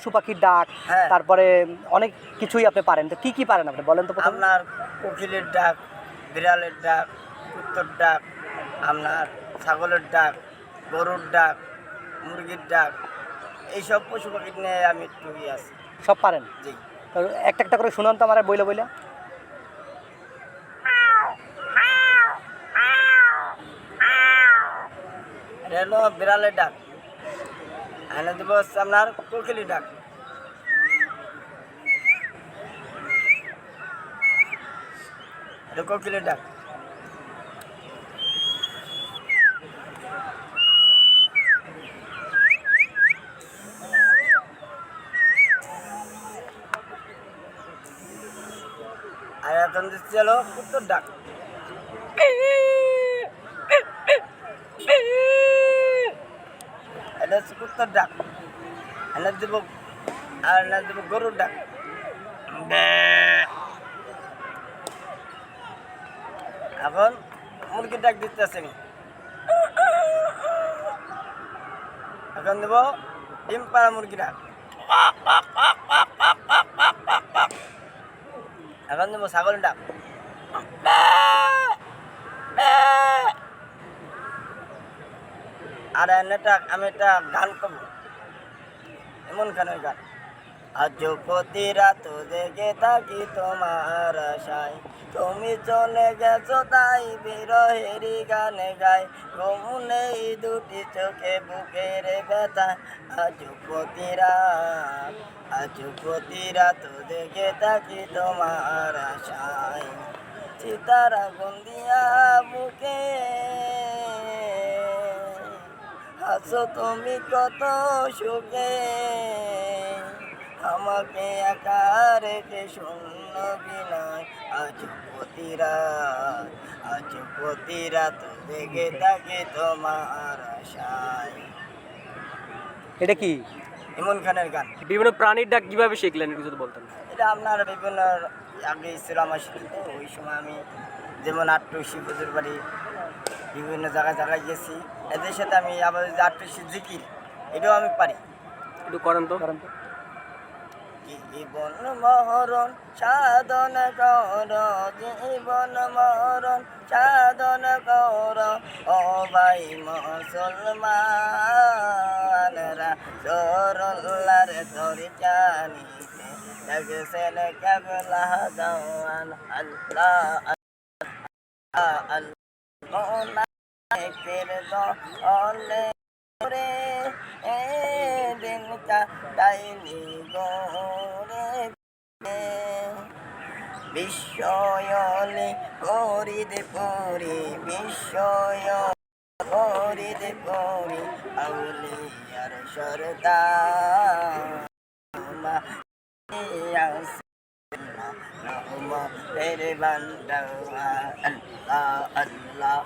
পশু পাখির ডাক হ্যাঁ। তারপরে অনেক কিছুই আপনি পারেন। তো কি কি পারেন আপনি? বলেন তো আপনার কোকিলের ডাক বিড়ালের ডাক কুত্তর ডাক আপনার ছাগলের ডাক গরুর ডাক মুরগির ডাক এইসব পশু পাখি নিয়ে আমি একটু আছি। সব পারেন? জি। একটা একটা করে শুনান তো আমার বইলে বইলে। বিড়ালের ডাক। এনে দিব হচ্ছে আপনার কোকিলের ডাক। এটা কোকিলের ডাক। আর এখন দিচ্ছি হলো ডাক। এটা হচ্ছে কুত্তর ডাক। এনে দিব আর এনে দিব গরুর ডাক। এখন মুরগির ডাক দিতেছে। আমি এখন দেব ডিম পাড়া মুরগি ডাক। এখন দেবো ছাগল ডাক। আর এনেটা আমি একটা গান করব। এমন কেন গান? আজ প্রতি রাত দেখে থাকি তোমার আশায়। তুমি চলে গেছো তাই বিরহেরই গানে গাই। ঘুম নেই দুটি চোখে বুকের ব্যথা। আজ প্রতি রাত, আজ প্রতি রাত দেখে থাকি তোমার আশায়। চিতারা গন্দিয়া বুকে হাসো তুমি কত সুখে? আমাকে একা রেখে শূন্য বিনয়। আজ প্রতি রাত আজ প্রতি রাত দেখে থাকে তোমার আশায়। এটা কি? ইমন খানের গান। বিভিন্ন প্রাণীর ডাক কীভাবে শিখলেন একটু যদি বলতেন? এটা আপনার বিভিন্ন আগে ছিল আমার ওই সময় আমি যেমন আটটুসি পুজোর বাড়ি বিভিন্ন জায়গায় জায়গায় গেছি। এদের সাথে আমি আবার যে আটটুসি জিকির এটাও আমি পারি। একটু করেন তো। করেন তো। জীবন মহরণ সাধন কর জীবন মহরণ সাধন কর ও ভাই মুসলমানরা সরল্লার ধরে জানিতে কেবলা জওয়ান আল্লাহ আল্লাহ রে এ দিন কাটাইনি গোরে বিশ্বয়নে করিদে পরি বিশ্বয় করিদে পরি আউলিয়ার সরদার তেরে বান্দা আল্লাহ আল্লাহ